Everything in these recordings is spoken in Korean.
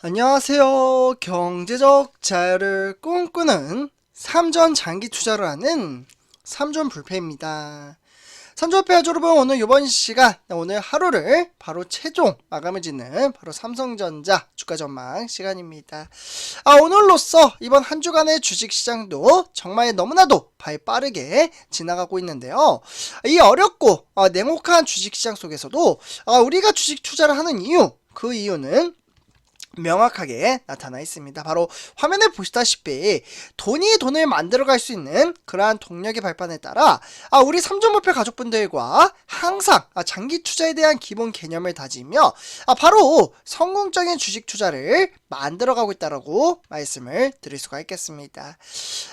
안녕하세요. 경제적 자유를 꿈꾸는 삼전 장기 투자를 하는 삼전 불패입니다. 불패 여러분 오늘 이번 시간 오늘 하루를 바로 최종 마감을 짓는 바로 삼성전자 주가 전망 시간입니다. 아 오늘로써 이번 한 주간의 주식 시장도 정말 너무나도 발 빠르게 지나가고 있는데요. 이 어렵고 어, 냉혹한 주식 시장 속에서도 아, 우리가 주식 투자를 하는 이유 그 이유는 명확하게 나타나 있습니다. 바로 화면에 보시다시피 돈이 돈을 만들어갈 수 있는 그러한 동력의 발판에 따라 아, 우리 삼종목표 가족분들과 항상 아, 장기 투자에 대한 기본 개념을 다지며 아, 바로 성공적인 주식 투자를 만들어가고 있다라고 말씀을 드릴 수가 있겠습니다.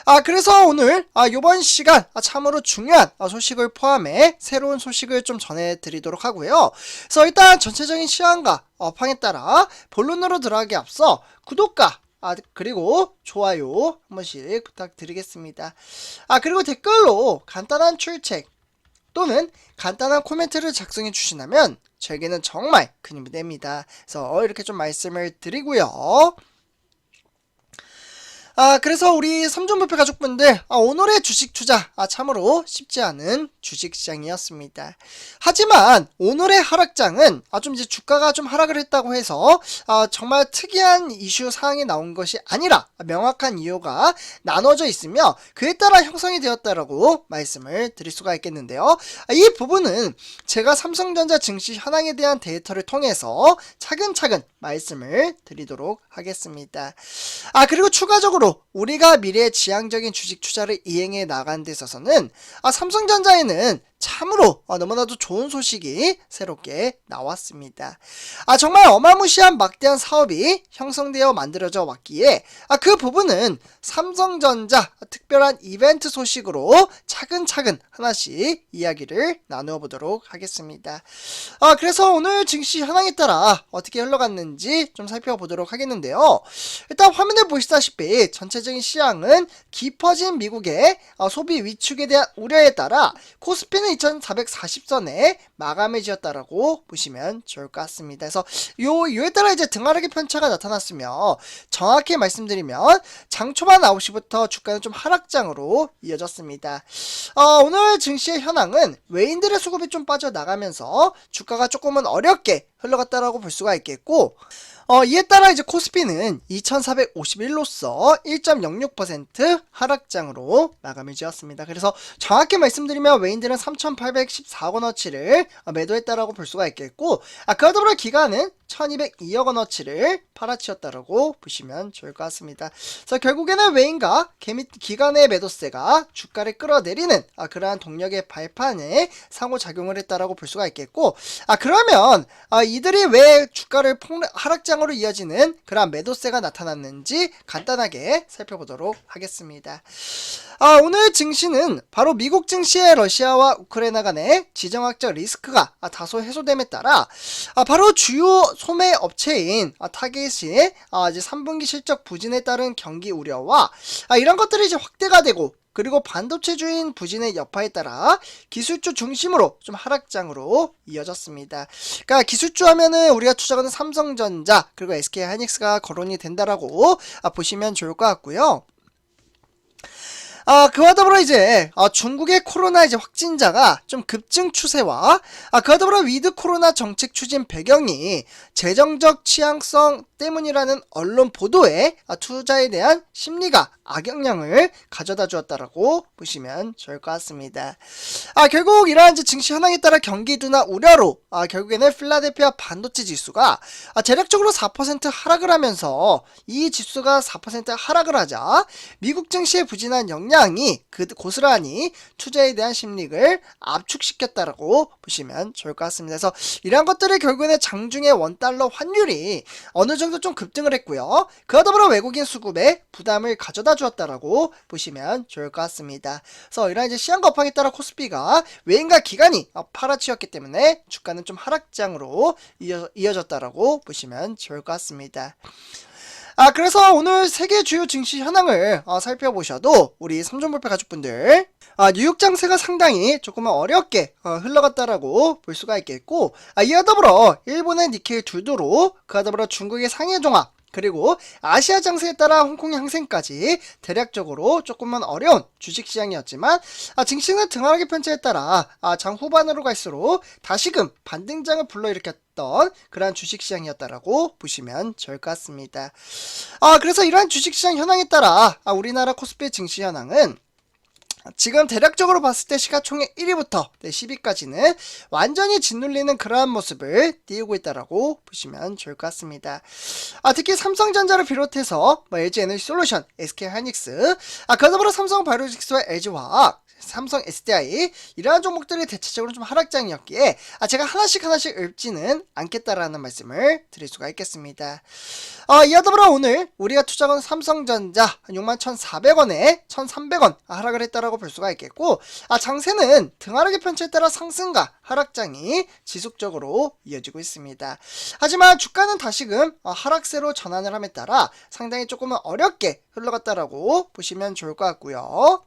아 그래서 오늘 아 요번 시간 아, 참으로 중요한 아, 소식을 포함해 새로운 소식을 좀 전해드리도록 하고요. 그래서 일단 전체적인 시황과 업황에 따라 본론으로 들어가기 앞서 구독과 아, 그리고 좋아요 한 번씩 부탁드리겠습니다. 아, 그리고 댓글로 간단한 출첵 또는 간단한 코멘트를 작성해 주신다면 저에게는 정말 큰 힘이 됩니다. 그래서 이렇게 좀 말씀을 드리고요. 아, 그래서 우리 삼종부패 가족분들, 아, 오늘의 주식 투자, 아, 참으로 쉽지 않은 주식 시장이었습니다. 하지만 오늘의 하락장은, 아, 좀 이제 주가가 좀 하락을 했다고 해서, 아, 정말 특이한 이슈 사항이 나온 것이 아니라, 명확한 이유가 나눠져 있으며, 그에 따라 형성이 되었다라고 말씀을 드릴 수가 있겠는데요. 아, 이 부분은 제가 삼성전자 증시 현황에 대한 데이터를 통해서 차근차근 말씀을 드리도록 하겠습니다. 아, 그리고 추가적으로 우리가 미래 지향적인 주식 투자를 이행해 나간 데 있어서는 아, 삼성전자에는 참으로 아, 너무나도 좋은 소식이 새롭게 나왔습니다. 아, 정말 어마무시한 막대한 사업이 형성되어 만들어져 왔기에 아, 그 부분은 삼성전자 특별한 이벤트 소식으로 차근차근 하나씩 이야기를 나누어 보도록 하겠습니다. 아, 그래서 오늘 증시 현황에 따라 어떻게 흘러갔는지 좀 살펴보도록 하겠는데요. 일단 화면에 보시다시피 전체적인 시향은 깊어진 미국의 어, 소비 위축에 대한 우려에 따라 코스피는 2440선에 마감을 지었다라고 보시면 좋을 것 같습니다. 그래서 요, 요에 따라 이제 등하락의 편차가 나타났으며 정확히 말씀드리면 장 초반 9시부터 주가는 좀 하락장으로 이어졌습니다. 어, 오늘 증시의 현황은 외인들의 수급이 좀 빠져나가면서 주가가 조금은 어렵게 흘러갔다라고 볼 수가 있겠고 어, 이에 따라 이제 코스피는 2451로서 1.06% 하락장으로 마감을 지었습니다. 그래서 정확히 말씀드리면 외인들은 3814원어치를 매도했다라고 볼 수가 있겠고 아, 그와 더불어 기간은 1202억 원어치를 팔아치웠다라고 보시면 좋을 것 같습니다. 그래서 결국에는 외인과 기간의 매도세가 주가를 끌어내리는 아, 그러한 동력의 발판에 상호작용을 했다라고 볼 수가 있겠고 아 그러면 아, 이들이 왜 주가를 폭락, 하락장 으로 이어지는 그러한 매도세가 나타났는지 간단하게 살펴보도록 하겠습니다. 아, 오늘 증시는 바로 미국 증시의 러시아와 우크라이나 간의 지정학적 리스크가 아, 다소 해소됨에 따라 아, 바로 주요 소매 업체인 아, 타겟이 아, 이제 3분기 실적 부진에 따른 경기 우려와 아, 이런 것들이 이제 확대가 되고 그리고 반도체주인 부진의 여파에 따라 기술주 중심으로 좀 하락장으로 이어졌습니다. 그러니까 기술주 하면은 우리가 투자하는 삼성전자 그리고 SK 하이닉스가 거론이 된다라고 아, 보시면 좋을 것 같고요. 아, 그와 더불어 이제 아, 중국의 코로나 이제 확진자가 좀 급증 추세와 아, 그와 더불어 위드 코로나 정책 추진 배경이 재정적 취향성 때문이라는 언론 보도에 아, 투자에 대한 심리가 악영향을 가져다 주었다라고 보시면 좋을 것 같습니다. 아, 결국 이러한 이제 증시 현황에 따라 경기 둔화 우려로 아, 결국에는 필라델피아 반도체 지수가 아, 재력적으로 4% 하락을 하면서 이 지수가 4% 하락을 하자 미국 증시의 부진한 영향 이 그 고스란히 투자에 대한 심리를 압축시켰다라고 보시면 좋을 것 같습니다. 그래서 이러한 것들이 결국에는 장중의 원달러 환율이 어느 정도 좀 급등을 했고요. 그와 더불어 외국인 수급에 부담을 가져다 주었다라고 보시면 좋을 것 같습니다. 그래서 이런 이제 시장 거팡에 따라 코스피가 외인과 기관이 팔아치웠기 때문에 주가는 좀 하락장으로 이어, 이어졌다라고 보시면 좋을 것 같습니다. 아, 그래서 오늘 세계 주요 증시 현황을 어, 살펴보셔도 우리 삼종볼패 가족분들 아, 뉴욕 장세가 상당히 조금은 어렵게 어, 흘러갔다라고 볼 수가 있겠고 아, 이와 더불어 일본의 니케이 둘도로 그와 더불어 중국의 상해 종합 그리고 아시아 장세에 따라 홍콩의 항생까지 대략적으로 조금만 어려운 주식시장이었지만 아, 증시는 등하락의 편차에 따라 아, 장 후반으로 갈수록 다시금 반등장을 불러일으켰던 그러한 주식시장이었다라고 보시면 좋을 것 같습니다. 아, 그래서 이러한 주식시장 현황에 따라 아, 우리나라 코스피 증시 현황은 지금 대략적으로 봤을 때 시가총액 1위부터 10위까지는 완전히 짓눌리는 그러한 모습을 띄우고 있다라고 보시면 좋을 것 같습니다. 아, 특히 삼성전자를 비롯해서 뭐 LG 에너지 솔루션, SK 하이닉스, 아, 그 더불어 삼성 바이오직스와 LG화학, 삼성 SDI 이러한 종목들이 대체적으로 좀 하락장이었기에 아, 제가 하나씩 하나씩 읊지는 않겠다라는 말씀을 드릴 수가 있겠습니다. 아, 이와 더불어 오늘 우리가 투자한 삼성전자 61,400원에 1,300원 하락을 했다라고 볼 수가 있겠고 아, 장세는 등하락의 편차에 따라 상승과 하락장이 지속적으로 이어지고 있습니다. 하지만 주가는 다시금 어, 하락세로 전환을 함에 따라 상당히 조금은 어렵게 흘러갔다라고 보시면 좋을 것 같고요.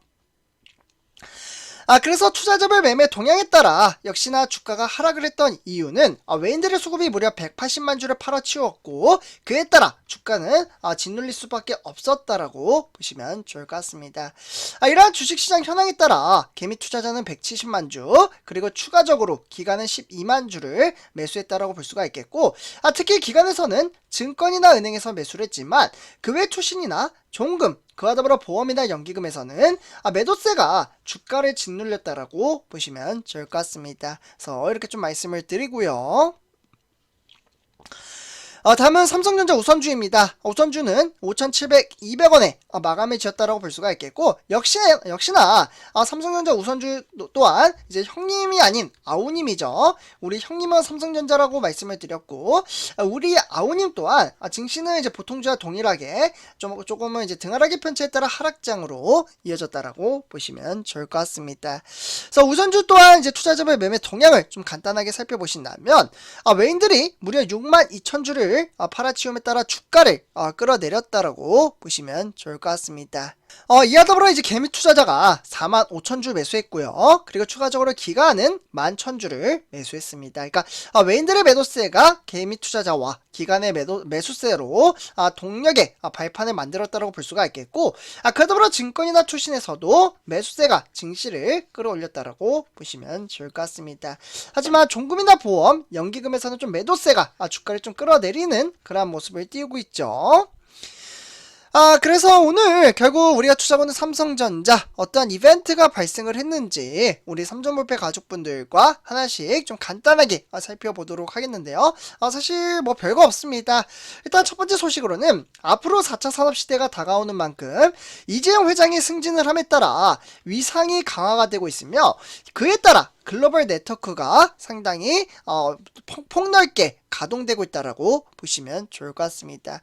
아, 그래서 투자자별 매매 동향에 따라 역시나 주가가 하락을 했던 이유는 아, 외인들의 수급이 무려 180만 주를 팔아치웠고 그에 따라 주가는 아, 짓눌릴 수밖에 없었다라고 보시면 좋을 것 같습니다. 아, 이러한 주식시장 현황에 따라 개미 투자자는 170만 주 그리고 추가적으로 기관은 12만 주를 매수했다라고 볼 수가 있겠고 아, 특히 기관에서는 증권이나 은행에서 매수를 했지만 그 외 투신이나 종금 그와 더불어 보험이나 연기금에서는 아, 매도세가 주가를 짓눌렸다라고 보시면 좋을 것 같습니다. 그래서 이렇게 좀 말씀을 드리고요. 어, 다음은 삼성전자 우선주입니다. 우선주는 5,700, 200원에 마감을 지었다라고 볼 수가 있겠고 역시 역시나 아, 삼성전자 우선주 또- 또한 이제 형님이 아닌 아우님이죠. 우리 형님은 삼성전자라고 말씀을 드렸고 아, 우리 아우님 또한 아, 증시는 이제 보통주와 동일하게 좀 조금은 이제 등하락의 편차에 따라 하락장으로 이어졌다라고 보시면 좋을 것 같습니다. 그래서 우선주 또한 이제 투자자별 매매 동향을 좀 간단하게 살펴보신다면 아, 외인들이 무려 6만 2천 주를 아, 팔아치움에 따라 주가를 아, 끌어내렸다라고 보시면 좋을 것 같습니다. 어, 이와 더불어 이제 개미 투자자가 4만 5천 주 매수했고요. 그리고 추가적으로 기간은 1만 1천 주를 매수했습니다. 그러니까 아, 외인들의 매도세가 개미 투자자와 기간의 매도, 매수세로 아, 동력의 아, 발판을 만들었다고 볼 수가 있겠고 아, 그 더불어 증권이나 출신에서도 매수세가 증시를 끌어올렸다라고 보시면 좋을 것 같습니다. 하지만 종금이나 보험, 연기금에서는 좀 매도세가 아, 주가를 좀 끌어내리는 그러한 모습을 띄우고 있죠. 아, 그래서 오늘 결국 우리가 투자하는 삼성전자 어떠한 이벤트가 발생을 했는지 우리 삼전볼패 가족분들과 하나씩 좀 간단하게 아, 살펴보도록 하겠는데요. 아, 사실 뭐 별거 없습니다. 일단 첫 번째 소식으로는 앞으로 4차 산업시대가 다가오는 만큼 이재용 회장이 승진을 함에 따라 위상이 강화가 되고 있으며 그에 따라 글로벌 네트워크가 상당히 어, 폭, 폭넓게 가동되고 있다라고 보시면 좋을 것 같습니다.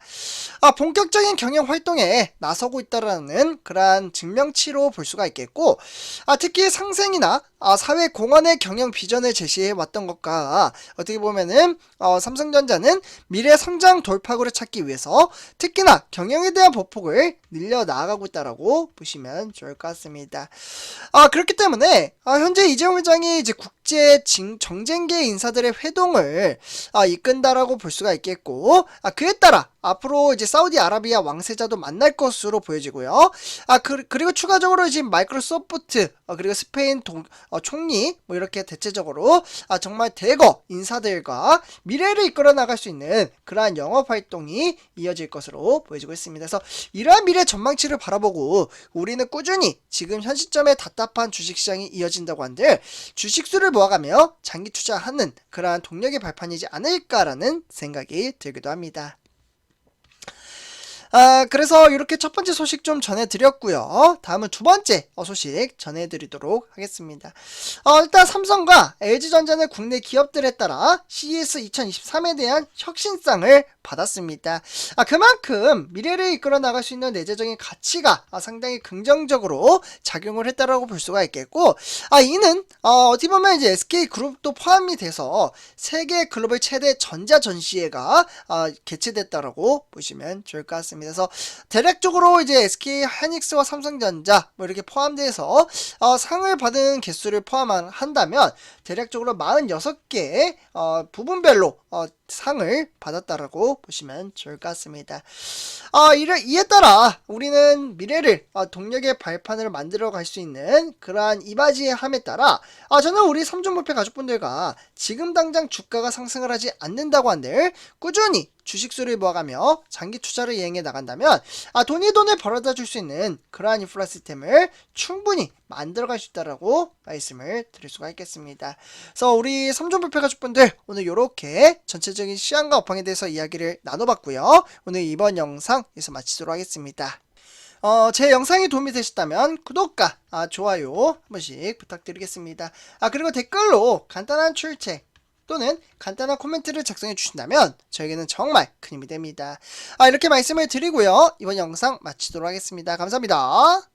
아, 본격적인 경영 활동에 나서고 있다라는 그러한 증명치로 볼 수가 있겠고, 아, 특히 상생이나 아, 사회 공헌의 경영 비전을 제시해 왔던 것과 어떻게 보면은 어, 삼성전자는 미래 성장 돌파구를 찾기 위해서 특히나 경영에 대한 보폭을 늘려 나아가고 있다라고 보시면 좋을 것 같습니다. 아, 그렇기 때문에 아, 현재 이재용 회장이 이제 국 제 징- 정쟁계 인사들의 회동을 아, 이끈다라고 볼 수가 있겠고, 아, 그에 따라 앞으로 이제 사우디아라비아 왕세자도 만날 것으로 보여지고요. 아, 그, 리고 추가적으로 이제 마이크로소프트, 어, 그리고 스페인 동, 어, 총리, 뭐 이렇게 대체적으로 아, 정말 대거 인사들과 미래를 이끌어 나갈 수 있는 그러한 영업 활동이 이어질 것으로 보여지고 있습니다. 그래서 이러한 미래 전망치를 바라보고 우리는 꾸준히 지금 현 시점에 답답한 주식시장이 이어진다고 한들 주식수를 모아가며 장기 투자하는 그러한 동력의 발판이지 않을까라는 생각이 들기도 합니다. 아, 그래서 이렇게 첫 번째 소식 좀 전해드렸고요. 다음은 두 번째 어, 소식 전해드리도록 하겠습니다. 어, 일단 삼성과 LG전자는 국내 기업들에 따라 CES 2023에 대한 혁신상을 받았습니다. 아, 그만큼 미래를 이끌어 나갈 수 있는 내재적인 가치가 아, 상당히 긍정적으로 작용을 했다라고 볼 수가 있겠고, 아, 이는 어, 어떻게 보면 이제 SK 그룹도 포함이 돼서 세계 글로벌 최대 전자 전시회가 어, 개최됐다라고 보시면 좋을 것 같습니다. 그래서 대략적으로 이제 SK 하이닉스와 삼성전자 뭐 이렇게 포함돼서 어, 상을 받은 개수를 포함한다면 대략적으로 46개의 어, 부분별로 어, 상을 받았다라고 보시면 좋을 것 같습니다. 어, 이를, 이에 따라 우리는 미래를 어, 동력의 발판을 만들어 갈 수 있는 그러한 이바지의 함에 따라 아, 저는 우리 삼종부패 가족분들과 지금 당장 주가가 상승을 하지 않는다고 한들 꾸준히 주식수를 모아가며 장기 투자를 이행해 나간다면 아, 돈이 돈을 벌어다 줄 수 있는 그러한 인프라 시스템을 충분히 만들어갈 수 있다라고 말씀을 드릴 수가 있겠습니다. 그래서 우리 삼종부패 가족분들 오늘 이렇게 전체적인 시황과 업황에 대해서 이야기를 나눠봤고요. 오늘 이번 영상 여기서 마치도록 하겠습니다. 어, 제 영상이 도움이 되셨다면 구독과 아, 좋아요 한 번씩 부탁드리겠습니다. 아, 그리고 댓글로 간단한 출첵 또는 간단한 코멘트를 작성해 주신다면 저에게는 정말 큰 힘이 됩니다. 아, 이렇게 말씀을 드리고요. 이번 영상 마치도록 하겠습니다. 감사합니다.